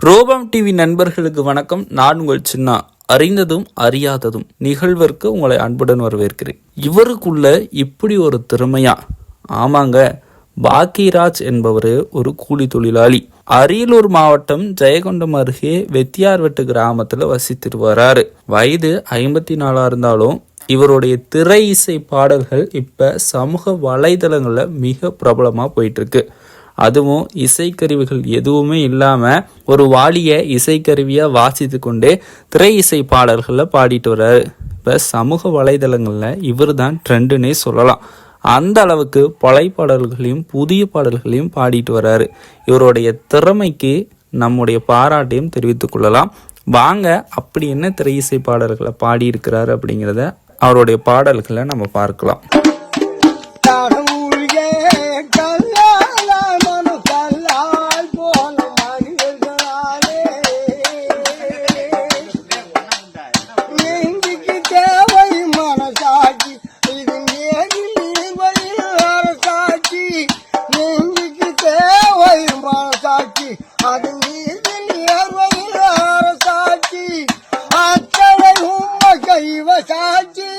ரோபம் TV நண்பர்களுக்கு வணக்கம். நான் உங்கள் சின்னா. அறிந்ததும் அறியாததும் நிகழ்விற்கு உங்களை அன்புடன் வரவேற்கிறேன். இவருக்குள்ள இப்படி ஒரு திறமையா? ஆமாங்க. பாக்கிராஜ் என்பவர் ஒரு கூலி தொழிலாளி. அரியலூர் மாவட்டம் ஜெயகொண்டம் அருகே வெத்தியார்வெட்டு கிராமத்துல வசித்துட்டு வராரு வயது ஐம்பத்தி நாலா இருந்தாலும் இவருடைய திரை இசை பாடல்கள் இப்ப சமூக வலைதளங்கள்ல மிக பிரபலமா போயிட்டு இருக்கு. அதுவும் இசைக்கருவிகள் எதுவுமே இல்லாமல் ஒரு வாலியை இசைக்கருவியாக வாசித்து கொண்டு திரை இசை பாடல்களை பாடிட்டு வர்றாரு. இப்போ சமூக வலைதளங்களில் இவர் தான் ட்ரெண்டுன்னே சொல்லலாம். அந்த அளவுக்கு பழைய பாடல்களையும் புதிய பாடல்களையும் பாடிட்டு வர்றாரு. இவருடைய திறமைக்கு நம்முடைய பாராட்டையும் தெரிவித்துக் கொள்ளலாம். வாங்க அப்படி என்ன திரை இசை பாடல்களை பாடியிருக்கிறாரு அப்படிங்கிறத அவருடைய பாடல்களை நம்ம பார்க்கலாம். மனசாட்சி அது நீதி ஆர சாட்சி அத்தனை உம்ம கைவ சாட்சி